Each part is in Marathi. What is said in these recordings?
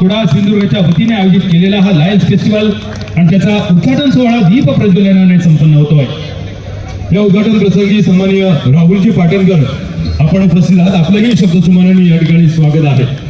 कुडाळ सिंधुदुर्गच्या वतीने आयोजित केलेला हा लायन्स फेस्टिवल आणि त्याचा उद्घाटन सोहळा दीप प्रज्वलनाने संपन्न होतोय. या उद्घाटन प्रसंगी सन्माननीय राहुलजी पाटणकर आपण उपस्थित आहात. आपलंही शब्द सुमानाने या ठिकाणी स्वागत आहे.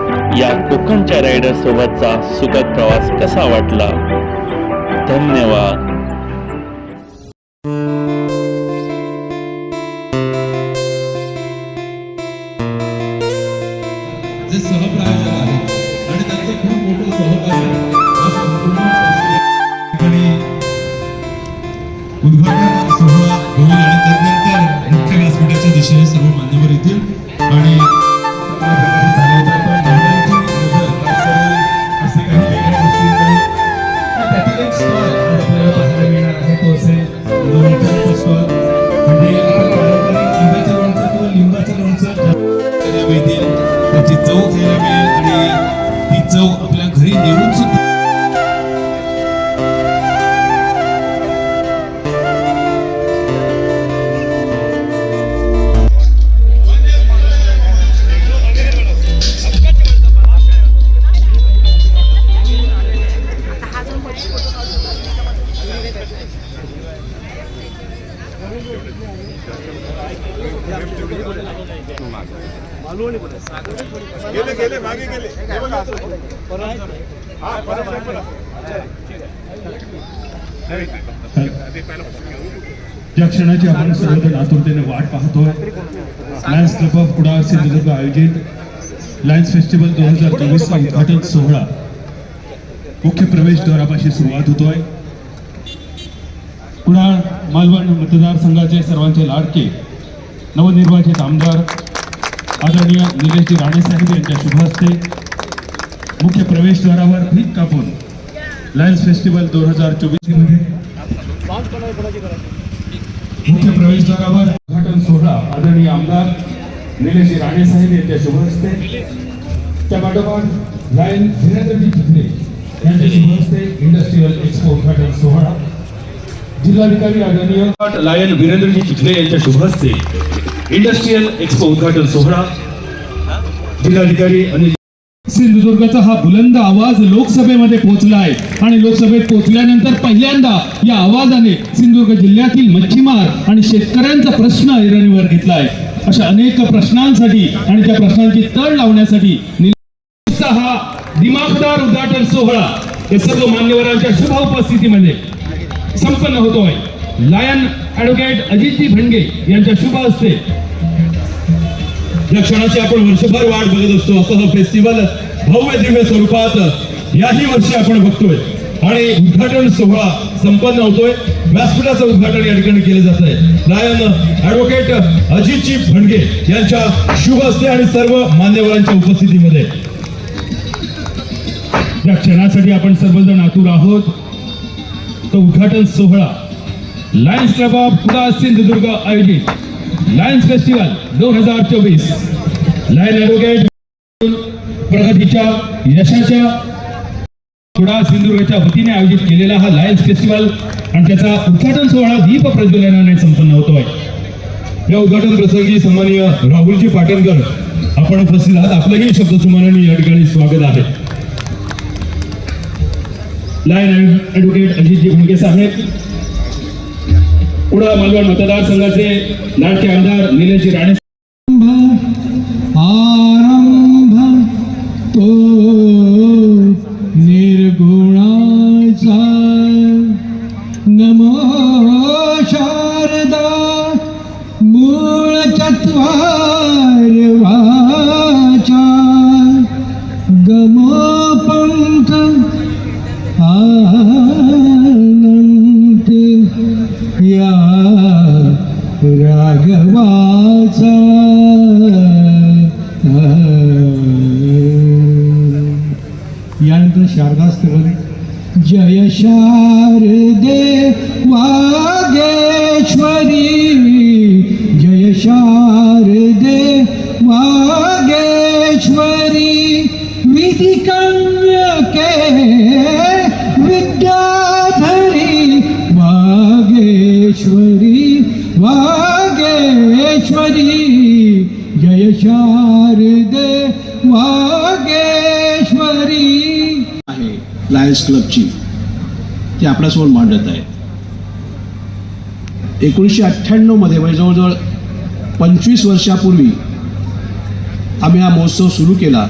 या कोकणच्या रायडर सोबतचा सुखद प्रवास कसा वाटला? धन्यवाद. आपल्या ज्या क्षणाची आपण सर्वजण आतुरतेने वाट पाहतोय Lions club of Kudal Sindhudurg आयोजित लायन्स फेस्टिवल दोन हजार चोवीसचा उद्घाटन सोहळा मुख्य प्रवेशद्वारापाशी सुरुवात होतोय. कुडाळ मालवण मतदारसंघाचे सर्वांचे लाडके नवनिर्वाचित आमदार आदरणीय निलेशजी राणेसाहेब यांच्या शुभ हस्ते मुख्य प्रवेशद्वारावर भीक कापून लायन्स फेस्टिवल दोन हजार चोवीसमध्ये मुख्य प्रवेशद्वारावर उद्घाटन सोहळा आदरणीय आमदार निलेश राणे साहेब यांच्या शुभ हस्ते. त्या पाठोपाठ लायन धीरेंद्रजी चिखले यांच्या शुभ हस्ते इंडस्ट्रीयल एक्सपो उद्घाटन सोहळा. जिल्हाधिकारी आदरणीय लायन वीरेंद्रजी चिखले यांच्या शुभ हस्ते इंडस्ट्रीयल एक्सपो उद्घाटन सोहळा. जिल्हाधिकारी अनिल सिंधुदुर्गचा हा बुलंद आवाज लोकसभेमध्ये पोहोचला आहे आणि लोकसभेत पोहोचल्यानंतर पहिल्यांदा या आवाजाने सिंधुदुर्ग जिल्ह्यातील मच्छीमार आणि शेतकऱ्यांचा प्रश्न ऐरणीवर घेतला आहे अशा अनेक प्रश्नांसाठी आणि त्या प्रश्नांची तळ लावण्यासाठी हा दिमाखदार उद्घाटन सोहळा या सर्व मान्यवरांच्या शुभ उपस्थितीमध्ये संपन्न होतोय. लायन ऍडव्होकेट अजितजी भंडगे यांच्या शुभ हस्ते. या क्षणाची आपण वर्षभर वाट बघत असतो. असं हा फेस्टिवल भव्य दिव्य स्वरूपात याही वर्षी आपण बघतोय. आणि उद्घाटन सोहळा संपन्न होतोय. व्यासपीठाचं उद्घाटन या ठिकाणी केलं जात आहे. लायन ऍडव्होकेट अजितजी भंडगे यांच्या शुभ हस्ते आणि सर्व मान्यवरांच्या उपस्थितीमध्ये. या क्षणासाठी आपण सर्वजण आतुर आहोत. तो उद्घाटन सोहळा lions club of Kudal Sindhudurg आयोजित. लायन्स फेस्टिवल दोन हजार चोवीस. लायन ऍडव्होकेट प्रगतीच्या यशाच्या कुडा सिंधुदुर्गच्या वतीने आयोजित केलेला हा लायन्स फेस्टिवल आणि त्याचा उद्घाटन सोहळा दीप प्रज्वलनाने संपन्न होतोय या उद्घाटन प्रसंगी सन्माननीय राहुलजी पाटणकर आपण उपस्थित आहात. आपलंही शब्द सुमानाने या ठिकाणी स्वागत आहे. लायन ॲडव्होकेट अजितजी भुंगे साहेब कुडा मालवण मतदारसंघाचे लाडके आमदार निलेशजी राणे तो वागेश्वरी विधि कन्यके विद्याधरी वागेश्वरी वागेश्वरी जय शारदे वागेश्वरी. आहे लायन्स क्लबची ती आपल्यासमोर मांडत आहे. एकोणीसशे अठ्ठ्याण्णवमध्ये म्हणजे जवळजवळ पंचवीस वर्षापूर्वी आम्ही हा महोत्सव सुरू केला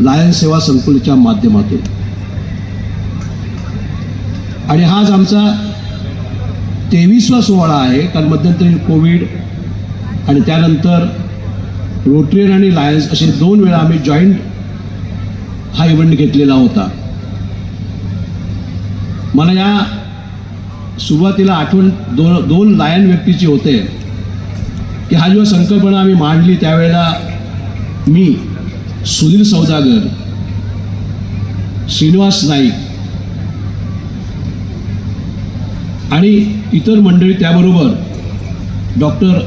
लायन सेवा संकुलच्या माध्यमातून. आणि हाच आमचा तेवीसवा सोहळा आहे. कारण मध्यंतरी कोविड आणि त्यानंतर रोटरियन आणि लायन्स असे दोन वेळा आम्ही जॉईंट हा इव्हेंट घेतलेला होता. मला या सुरुवातीला आठवण दोन दोन लायन व्यक्तीची होते. की हा जेव्हा संकल्पना आम्ही मांडली त्यावेळेला मी सुनील सौदागर श्रीनिवास नाईक आणि इतर मंडळी त्याबरोबर डॉक्टर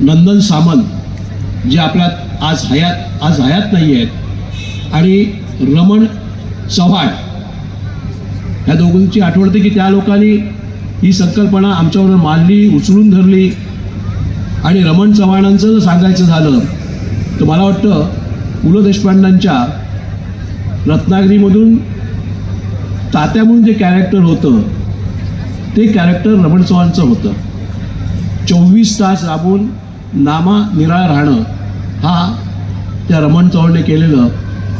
नंदन सामंत जे आपल्यात आज हयात आज हयात नाही आहेत आणि रमण चव्हाण ह्या दोघांची आठवणते की त्या लोकांनी ही संकल्पना आमच्याबरोबर मांडली उचलून धरली. आणि रमण चव्हाणांचं जर सांगायचं झालं तर मला वाटतं पु ल देशपांडांच्या रत्नागिरीमधून तात्या म्हणून जे कॅरेक्टर होतं ते कॅरेक्टर रमण चव्हाणचं होतं. चोवीस तास राबून नामा निराळ राहणं हा त्या रमण चव्हाणने केलेलं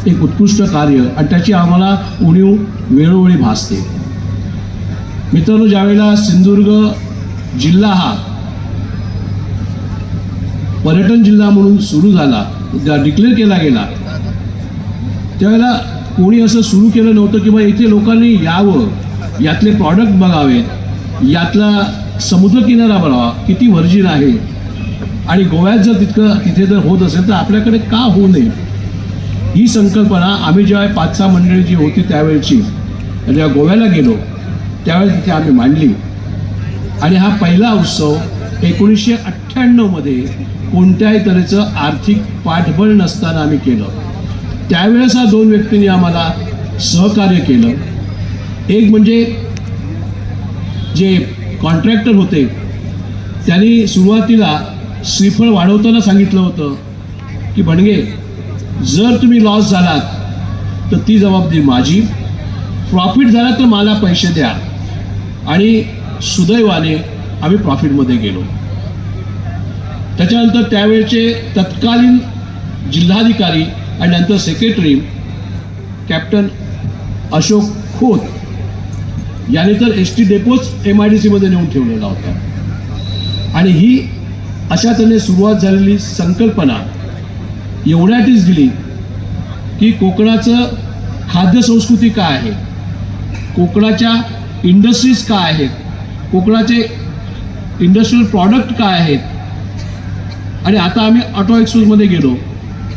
एक उत्कृष्ट कार्य आणि त्याची आम्हाला उणीव वेळोवेळी भासते. मित्रांनो ज्यावेळेला सिंधुदुर्ग जिल्हा हा पर्यटन जिल्हा म्हणून सुरू झाला डिक्लेअर केला गेला. त्यावेळेला कोणी असं सुरू केलं नव्हतं की बा इथे लोकांनी यावं यातले प्रॉडक्ट बघावेत यातला समुद्रकिनारा बघावा किती व्हर्जिन आहे. आणि गोव्यात जर तितकं तिथे जर होत असेल तर आपल्याकडे का होऊ नये? ही संकल्पना आम्ही जेव्हा पाच सहा मंडळी जी होती त्यावेळची जेव्हा गोव्याला गेलो त्यावेळेस तिथे आम्ही मांडली. आणि हा पहिला उत्सव एकोणीसशे अठ्ठ्याण्णवमध्ये कोणत्याही तऱ्हेचं आर्थिक पाठबळ नसताना आम्ही केलं. त्यावेळेस हा दोन व्यक्तींनी आम्हाला सहकार्य केलं. एक म्हणजे जे कॉन्ट्रॅक्टर होते त्यांनी सुरुवातीला श्रीफळ वाढवताना सांगितलं होतं की भणगे जर तुम्ही लॉस झालात तर ती जबाबदारी माझी. प्रॉफिट झाला तर मला पैसे द्या. आणि सुदैवाने आम्ही प्रॉफिटमध्ये गेलो. त्याच्यानंतर त्यावेळचे तत्कालीन जिल्हाधिकारी आणि नंतर सेक्रेटरी कॅप्टन अशोक खोत याने तर एस टी डेपोच एम आय डी सीमध्ये नेऊन ठेवलेला होता आणि ही अशा तऱ्हेने सुरुवात झालेली संकल्पना एवढ्यातच दिली की कोकणाचं खाद्यसंस्कृती काय आहे? कोकणाच्या इंडस्ट्रीज काय आहेत? कोकणाचे इंडस्ट्रीयल प्रॉडक्ट काय आहेत? आणि आता आम्ही ऑटो एक्सपोजमध्ये गेलो.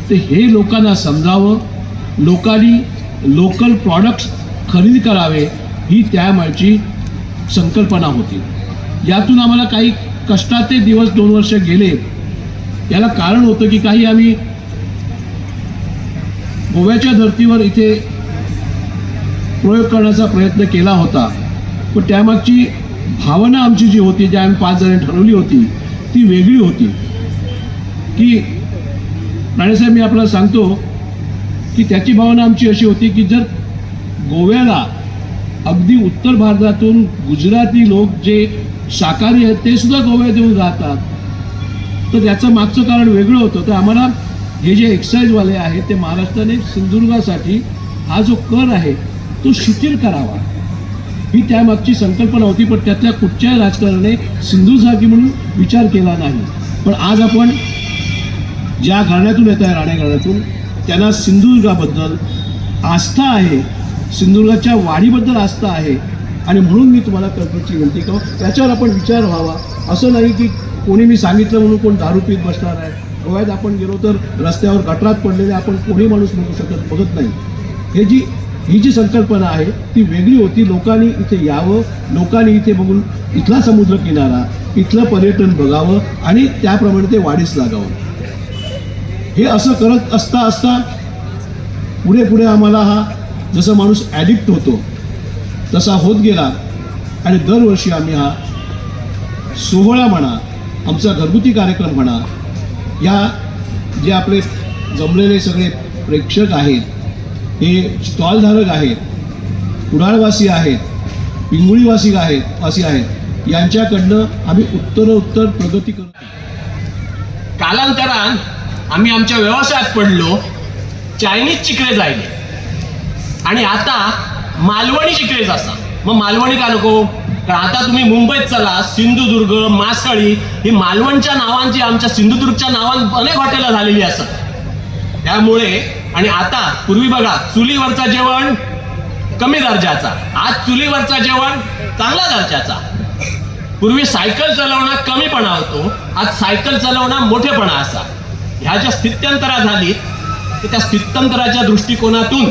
तर हे लोकांना समजावं लोकांनी लोकल प्रॉडक्ट्स खरेदी करावे ही त्यामागची संकल्पना होती. यातून आम्हाला काही कष्टाचे दिवस दोन वर्ष गेले. याला कारण होतं की काही आम्ही गोव्याच्या धर्तीवर इथे प्रयोग करण्याचा प्रयत्न केला होता. पण त्यामागची भावना आमची जी होती जी आम्ही पाच जण ठरवली होती ती वेगळी होती. की राणेसाहेब मी आपल्याला सांगतो की त्याची भावना आमची अशी होती की जर गोव्याला अगदी उत्तर भारतातून गुजराती लोक जे शाकाहारी आहेत ते सुद्धा गोव्यात येऊन राहतात. तर त्याचं मागचं कारण वेगळं होतं. तर आम्हाला हे जे एक्साईजवाले आहेत ते महाराष्ट्राने सिंधुदुर्गासाठी हा जो कर आहे तो शिथिल करावा. ही त्यामागची संकल्पना होती पण त्यातल्या कुठच्याही राजकारणाने सिंधुसारखी म्हणून विचार केला नाही. पण आज आपण ज्या घराण्यातून येत आहे राणे घराण्यातून त्यांना सिंधुदुर्गाबद्दल आस्था आहे. सिंधुदुर्गाच्या वाढीबद्दल आस्था आहे. आणि म्हणून मी तुम्हाला कल्पनेची विनंती करू त्याच्यावर आपण विचार व्हावा. असं नाही की कोणी मी सांगितलं म्हणून कोण दारू पीत बसणार आहे. गोव्यात आपण गेलो तर रस्त्यावर गटरात पडलेले आपण कोणी माणूस म्हणू शकत बघत नाही. हे जी ही जी संकल्पना आहे ती वेगळी होती. लोकांनी इथे यावं लोकांनी इथे बघून इथला समुद्र किनारा इथलं पर्यटन बघावं आणि त्याप्रमाणे ते वाढीस लागावं. हे असं करत असता असता पुढे पुढे आम्हाला हा जसा माणूस ॲडिक्ट होतो तसा होत गेला. आणि दरवर्षी आम्ही हा सोहळा म्हणा आमचा घरगुती कार्यक्रम म्हणा या जे आपले जमलेले सगळे प्रेक्षक आहेत हे स्टॉलधारक आहेत कुडाळवासी आहेत पिंगुळीवासी आहेत वासी आहेत यांच्याकडनं आम्ही उत्तरोत्तर प्रगती करतो कालांतरान आम्ही आमच्या व्यवसायात पडलो चायनीज चिकले जायले. आणि आता मालवणी चिकलेज असा मग मालवणी का नको? कारण आता तुम्ही मुंबईत चला सिंधुदुर्ग मासळी ही मालवणच्या नावांची आमच्या सिंधुदुर्गच्या नावान अनेक हॉटेलं झालेली असत त्यामुळे आणि आता पूर्वी बघा चुलीवरचा जेवण कमी दर्जाचा. आज चुलीवरचा जेवण चांगला दर्जाचा. पूर्वी सायकल चालवणं कमीपणा होतो. आज सायकल चालवणं मोठेपणा असा. ह्या ज्या स्थित्यंतरा झाली तर त्या स्थित्यंतराच्या दृष्टिकोनातून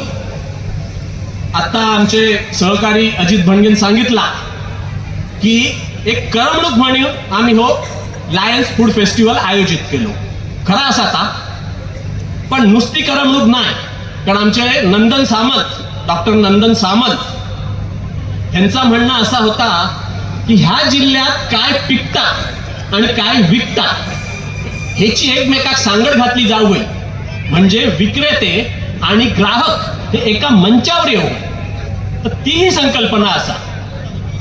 आता आमचे सहकारी अजित भणगेन सांगितला की एक करमणूक म्हणून आम्ही हो लायन्स फूड फेस्टिवल आयोजित केलो. खरा असा आता. पण नुसती करमणूक नाही. कारण आमचे नंदन सामंत डॉक्टर नंदन सामंत यांचा म्हणणं असा होता की ह्या जिल्ह्यात काय पिकता आणि काय विकता? ह्याची एकमेकात सांगड घातली जाऊ म्हणजे विक्रेते आणि ग्राहक हे एका मंचावर येऊ तर तीही संकल्पना असा.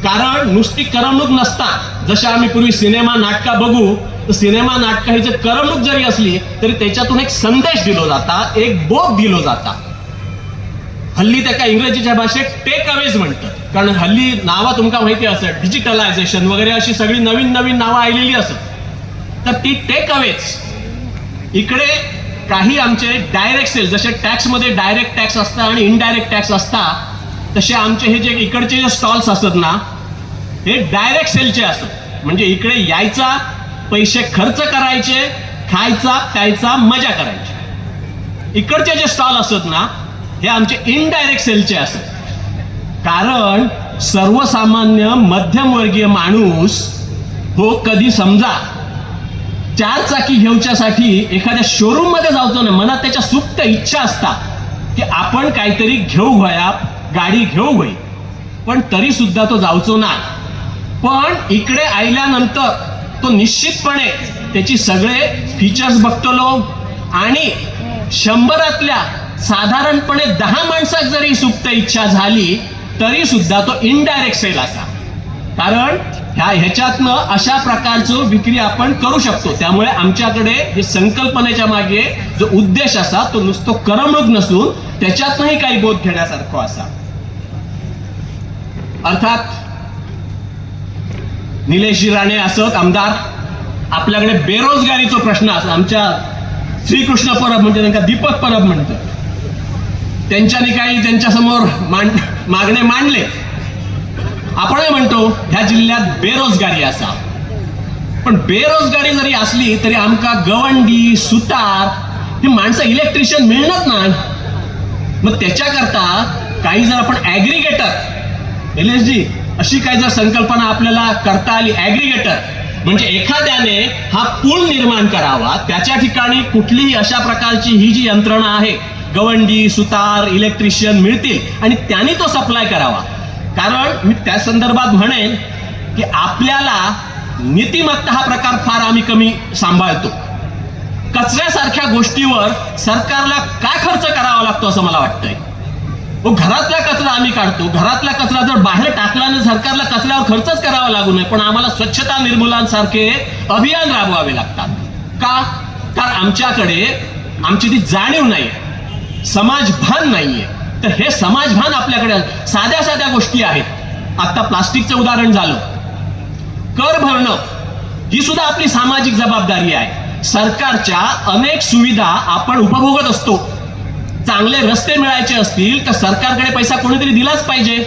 कारण नुसती करमणूक नसता. जशा आम्ही पूर्वी सिनेमा नाटका बघू तर सिनेमा नाटक ही जर करमणूक जरी असली तरी त्याच्यातून एक संदेश दिलो जाता एक बोध दिलो जाता. हल्ली त्याका इंग्रजीच्या भाषेत टेक अवेज म्हणतात. कारण हल्ली नावं तुमका माहिती असत डिजिटलायझेशन वगैरे अशी सगळी नवीन नवीन नावं आलेली असत. तर ती टेक अवेच इकडे काही आमचे डायरेक्ट सेल जसे टॅक्समध्ये डायरेक्ट टॅक्स असतात आणि इनडायरेक्ट टॅक्स असतात तसे आमचे हे जे इकडचे जे स्टॉल्स असतात ना हे डायरेक्ट सेलचे असतात. म्हणजे इकडे यायचा पैसे खर्च करायचे खायचा प्यायचा मजा करायची. इकडचे जे स्टॉल असतात ना हे आमचे इनडायरेक्ट सेलचे असतात. कारण सर्वसामान्य मध्यमवर्गीय माणूस हो कधी समजा चार चाकी घेऊच्यासाठी एखाद्या शोरूममध्ये जाऊचो ना मनात त्याच्या सुप्त इच्छा असता की आपण काहीतरी घेऊ वया गाडी घेऊ होई पण तरी सुद्धा तो जाऊचो ना पण इकडे आल्यानंतर तो निश्चितपणे त्याची सगळे फीचर्स बघतलो आणि शंभरातल्या साधारणपणे दहा माणसात जरी सुप्त इच्छा झाली तरी सुद्धा तो इनडायरेक्ट सेल असा. कारण ह्या ह्याच्यातनं अशा प्रकारचं विक्री आपण करू शकतो. त्यामुळे आमच्याकडे हे संकल्पनेच्या मागे जो उद्देश असा तो नुसतो करमणूक नसून त्याच्यातनंही काही बोध घेण्यासारखं असा. अर्थात निलेशजी राणे असत आमदार आपल्याकडे बेरोजगारीचा प्रश्न असत आमच्या श्रीकृष्ण परब म्हणजे त्यांना दीपक परब म्हणतात. त्यांच्यानी काही त्यांच्यासमोर मांड मागणे मांडले. आपणही म्हणतो ह्या जिल्ह्यात बेरोजगारी असा पण बेरोजगारी जरी असली तरी आमका गवंडी सुतार ही माणसं इलेक्ट्रिशियन मिळणार नाही. मग त्याच्याकरता काही जर आपण ॲग्रिगेटर एल एस जी अशी काही जर संकल्पना आपल्याला करता आली ॲग्रिगेटर म्हणजे एखाद्याने हा पूल निर्माण करावा त्याच्या ठिकाणी कुठलीही अशा प्रकारची ही जी यंत्रणा आहे गवंडी सुतार इलेक्ट्रिशियन मिळतील आणि त्यांनी तो सप्लाय करावा. कारण मी त्या संदर्भात म्हणेन की आपल्याला नीतिमत्ता हा प्रकार फार आम्ही कमी सांभाळतो. कचऱ्यासारख्या गोष्टीवर सरकारला काय खर्च करावा लागतो असं मला वाटतंय. व घरातला कचरा आम्ही काढतो. घरातला कचरा जर बाहेर टाकला ना सरकारला कचऱ्यावर खर्चच करावा लागू नये पण आम्हाला स्वच्छता निर्मूलनासारखे अभियान राबवावे लागतात. का? कारण आमच्याकडे आमची ती जाणीव नाही समाजभान नाहीये. तर हे समाजभान आपल्याकडे साध्या साध्या गोष्टी आहेत. आता प्लास्टिकचं उदाहरण झालं. कर भरणं ही सुद्धा आपली सामाजिक जबाबदारी आहे. सरकारच्या अनेक सुविधा आपण उपभोगत असतो. चांगले रस्ते मिळायचे असतील तर सरकारकडे पैसा कोणीतरी दिलाच पाहिजे.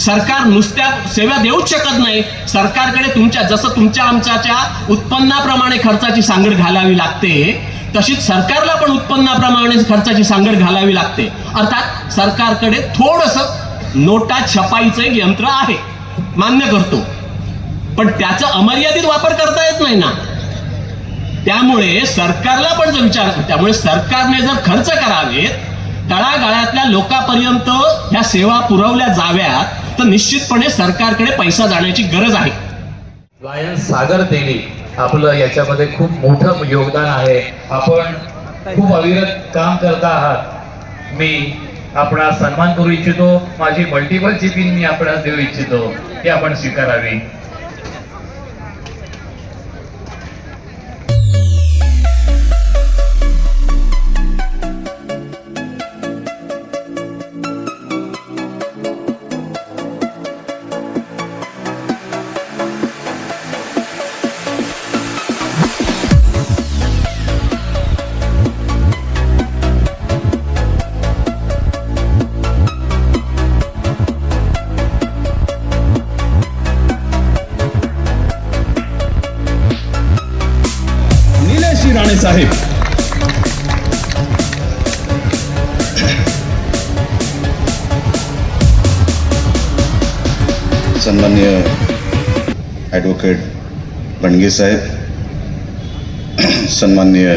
सरकार नुसत्या सेवा देऊच शकत नाही. सरकारकडे तुमच्या जसं तुमच्या आमच्याच्या उत्पन्नाप्रमाणे खर्चाची सांगड घालावी लागते तशीच सरकारला पण उत्पन्नाप्रमाणे खर्चाची सांगड घालावी लागते. अर्थात सरकारकडे थोडस नोटा छपाईचं एक यंत्र आहे. मान्य करतो. पण त्याचा अमर्यादित वापर करता येत नाही ना. त्यामुळे सरकारला पण जर विचार त्यामुळे सरकारने जर खर्च करावेत तळागाळातल्या लोकांपर्यंत ह्या सेवा पुरवल्या जाव्यात तर निश्चितपणे सरकारकडे पैसा जाण्याची गरज आहे. गायन सागर तेली. आपलं याच्यामध्ये खूप मोठं योगदान आहे. आपण खूप अविरत काम करता आहात. मी आपणा सन्मान करू इच्छितो. माझी मल्टिपल चिपिंग मी आपणास देऊ इच्छितो. ती आपण स्वीकारावी. सन्मान्य ॲडव्होकेट बणगे साहेब सन्मान्य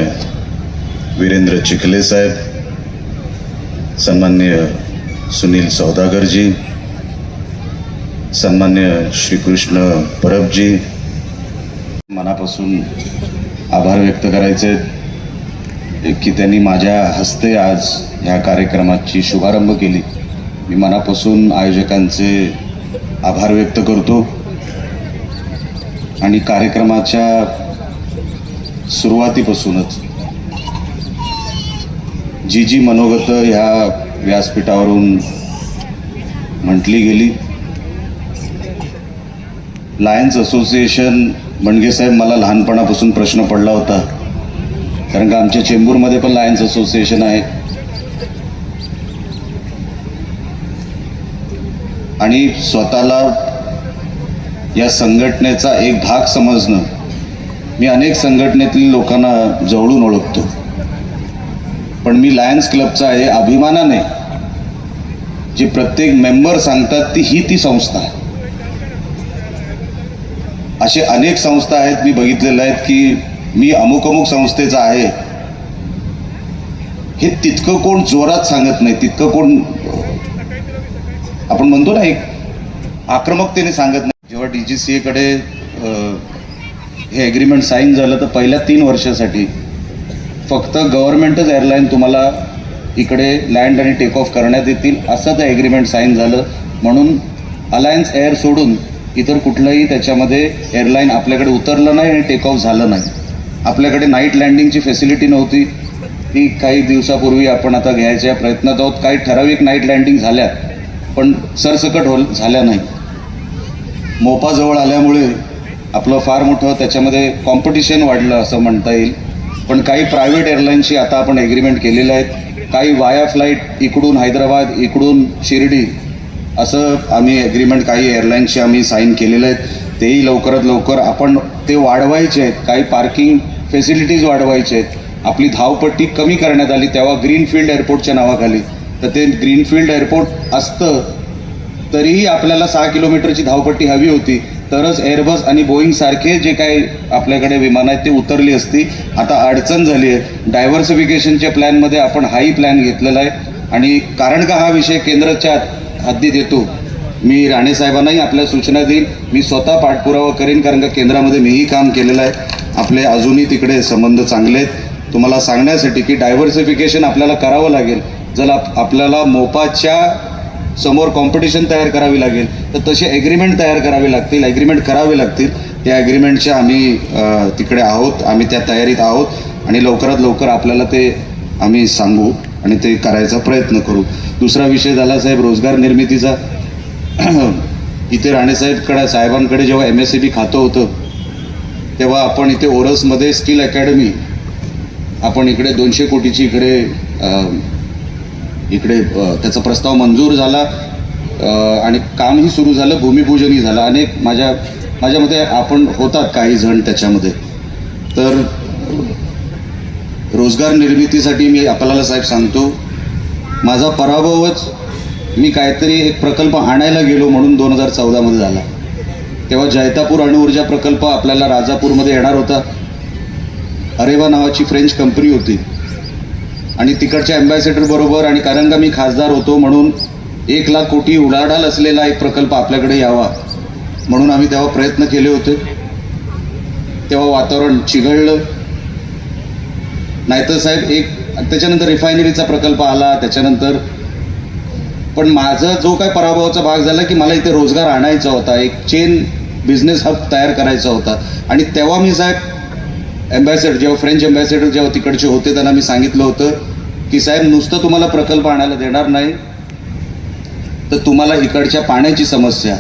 वीरेंद्र चिखले साहेब सन्मान्य सुनील सौदागरजी सन्मान्य श्रीकृष्ण परबजी मनापासून आभार व्यक्त करायचे आहेत की त्यांनी माझ्या हस्ते आज ह्या कार्यक्रमाची शुभारंभ केली. मी मनापासून आयोजकांचे आभार व्यक्त करतो. आणि कार्यक्रमाच्या सुरुवातीपासूनच जी जी मनोगतं ह्या व्यासपीठावरून म्हटली गेली. लायन्स असोसिएशन म्हणगे साहेब मला लहानपणापासून प्रश्न पडला होता. कारण का आमच्या चेंबूरमध्ये पण लायन्स असोसिएशन आहे. आणि स्वतःला या संघटनेचा एक भाग समजणं मी अनेक संघटनेतील लोकांना जवळून ओळखतो. पण मी लायन्स क्लबचा आहे अभिमानाने. जे प्रत्येक मेंबर सांगतात ती ही ती संस्था आहे. असे अनेक संस्था आहेत मी बघितलेल्या आहेत की मी अमुक अमुक संस्थेचा आहे. हे तितकं कोण जोरात सांगत नाही तितकं कोण आपण म्हणतो ना एक आक्रमकतेने सांगत नाही. जेव्हा डी जी सी एकडे हे ॲग्रीमेंट साईन झालं तर पहिल्या तीन वर्षासाठी फक्त गव्हर्नमेंटच एअरलाईन तुम्हाला इकडे लँड आणि टेक ऑफ करण्यात येतील असं ते ॲग्रीमेंट साईन झालं. म्हणून अलायन्स एअर सोडून इतर कुठलंही त्याच्यामध्ये एअरलाईन आपल्याकडे उतरलं नाही आणि टेक ऑफ झालं नाही. आपल्याकडे नाईट लँडिंगची फॅसिलिटी नव्हती. ती काही दिवसापूर्वी आपण आता घ्यायच्या प्रयत्नात आहोत. काही ठराविक नाईट लँडिंग झाल्या पण सरसकट हो झाल्या नाही. मोपाजवळ आल्यामुळे आपलं फार मोठं त्याच्यामध्ये कॉम्पिटिशन वाढलं असं म्हणता येईल. पण काही प्रायव्हेट एअरलाईनशी आता आपण ॲग्रीमेंट केलेलं आहेत. काही वाया फ्लाईट इकडून हैदराबाद इकडून शिर्डी असं आम्ही ॲग्रीमेंट काही एअरलाईन्सशी आम्ही साईन केलेलं आहेत. तेही लवकरात लवकर आपण ते वाढवायचे आहेत. काही पार्किंग फेसिलिटीज वाढवायचे आहेत. आपली धावपट्टी कमी करण्यात आली तेव्हा ग्रीनफील्ड एअरपोर्टच्या नावाखाली तर ते ग्रीनफील्ड एअरपोर्ट असतं तरीही आपल्याला सहा किलोमीटरची धावपट्टी हवी होती. तरच एअरबस आणि बोईंग सारखे जे काही आपल्याकडे विमान आहेत ते उतरली असती. आता अडचण झाली आहे. डायव्हर्सिफिकेशनच्या प्लॅनमध्ये आपण हाही प्लॅन घेतलेला आहे. आणि कारण का हा विषय केंद्राच्या हद्दीत येतो? मी राणे साहेबांनाही आपल्या सूचना देईन. मी स्वतः पाठपुरावा करेन कारण का केंद्रामध्ये मीही काम केलेलं आहे. आपले अजूनही तिकडे संबंध चांगले आहेत. तुम्हाला सांगण्यासाठी की डायव्हर्सिफिकेशन आपल्याला करावं लागेल. जर आप आपल्याला मोपाच्या समोर कॉम्पिटिशन तयार करावी लागेल तर तसे ॲग्रीमेंट तयार करावे लागतील ॲग्रीमेंट करावे लागतील. त्या ॲग्रीमेंटच्या आम्ही तिकडे आहोत आम्ही त्या तयारीत आहोत आणि लवकरात लवकर आपल्याला ते आम्ही सांगू आणि ते करायचा प्रयत्न करू. दुसरा विषय झाला साहेब रोजगार निर्मितीचा. इथे राणेसाहेबकडे साहेबांकडे जेव्हा एम एस सी बी खातं होतं तेव्हा आपण इथे ओरसमध्ये स्किल अकॅडमी आपण इकडे दोनशे कोटीची इकडे इकडे त्याचा प्रस्ताव मंजूर झाला आणि कामही सुरू झालं भूमिपूजनही झालं. अनेक माझ्या माझ्या मते आपण होतात काही जण त्याच्यामध्ये. तर रोजगार निर्मितीसाठी मी आपल्याला साहेब सांगतो माझा पराभवच मी काहीतरी एक प्रकल्प आणायला गेलो म्हणून दोन हजार चौदामध्ये झाला. तेव्हा जैतापूर अणुऊर्जा प्रकल्प आपल्याला राजापूरमध्ये येणार होता. अरेवा नावाची फ्रेंच कंपनी होती. आणि तिकडच्या अँबॅसेडर बरोबर आणि कारण का मी खासदार होतो म्हणून एक लाख कोटी उलाढाल असलेला एक प्रकल्प आपल्याकडे यावा म्हणून आम्ही तेव्हा प्रयत्न केले होते. तेव्हा वातावरण चिघळलं. नाहीतर साहेब एक त्याच्यानंतर रिफायनरीचा प्रकल्प आला त्याच्यानंतर पण माझा जो काय पराभवाचा भाग झाला की मला इथे रोजगार आणायचा होता एक चेन बिझनेस हब तयार करायचा होता. आणि तेव्हा मी साहेब अँबॅसेडर जेव्हा फ्रेंच अँबॅसेडर जेव्हा तिकडचे होते त्यांना मी सांगितलं होतं की साहेब नुसतं तुम्हाला प्रकल्प आणायला देणार नाही तर तुम्हाला इकडच्या पाण्याची समस्या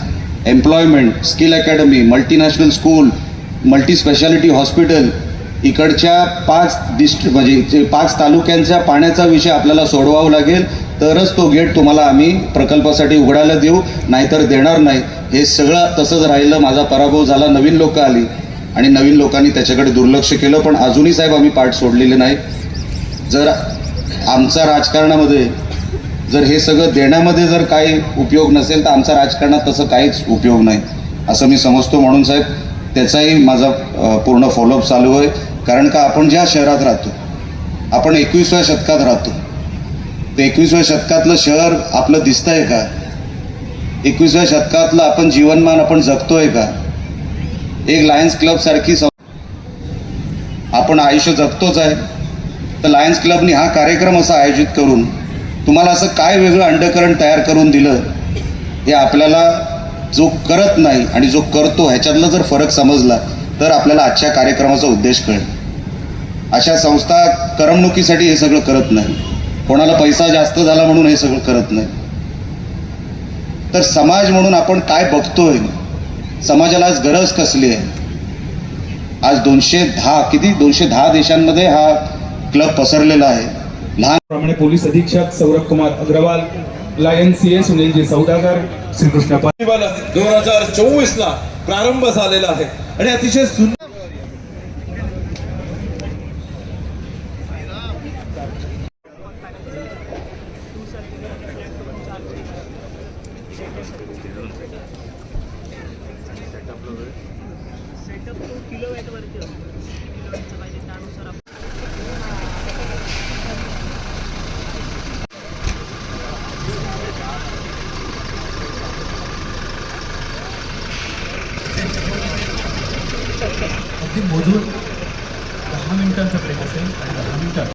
employment skill academy multinational school multi speciality hospital इकडच्या पाच डिस्ट्रिक्ट म्हणजे जे पाच तालुक्यांच्या पाण्याचा विषय आपल्याला सोडवावा लागेल तरच तो गेट तुम्हाला आम्ही प्रकल्पासाठी उघडायला देऊ नाहीतर देणार नाही. हे सगळं तसंच राहिलं माझा पराभव झाला नवीन लोकं आली आणि नवीन लोकांनी त्याच्याकडे दुर्लक्ष केलं पण अजूनही साहेब आम्ही पाठ सोडलेले नाही. जर आमचा राजकारणामध्ये जर हे सगळं देण्यामध्ये जर काही उपयोग नसेल तर आमचा राजकारणात तसं काहीच उपयोग नाही असं मी समजतो. म्हणून साहेब त्याचाही माझा पूर्ण फॉलोअप चालू आहे. कारण का आपण ज्या शहरात राहतो आपण एकवीसव्या शतकात राहतो. तर एकवीसव्या शतकातलं शहर आपलं दिसतं आहे का? एकवीसव्या शतकातलं आपण जीवनमान आपण जगतोय का? एक लायन्स क्लबसारखी आपण आयुष्य जगतोच आहे. तर लायन्स क्लबनी हा कार्यक्रम असा आयोजित करून तुम्हाला असं काय वेगळं अंडकरण तयार करून दिलं हे आपल्याला जो करत नाही आणि जो करतो ह्याच्यातला जर फरक समजला तर आपल्याला आजच्या कार्यक्रमाचा उद्देश कळेल. अशा संस्था करमणुकीसाठी हे सगळं करत नाही. कोणाला पैसा जास्त झाला म्हणून हे सगळं करत नाही. तर समाज म्हणून आपण काय बघतोय? समाजाला आज गरज कसली आहे? आज दोनशे दहा किती? दोनशे दहा देशांमध्ये हा क्लब पसरलेला आहे. लहान प्रमाणे पोलीस अधीक्षक Saurabh Kumar Agarwal Lion C A Sunilji Saudagar Shrikrishna दोन हजार चोवीस ला प्रारंभ झालेला आहे. आणि अतिशय सुंदर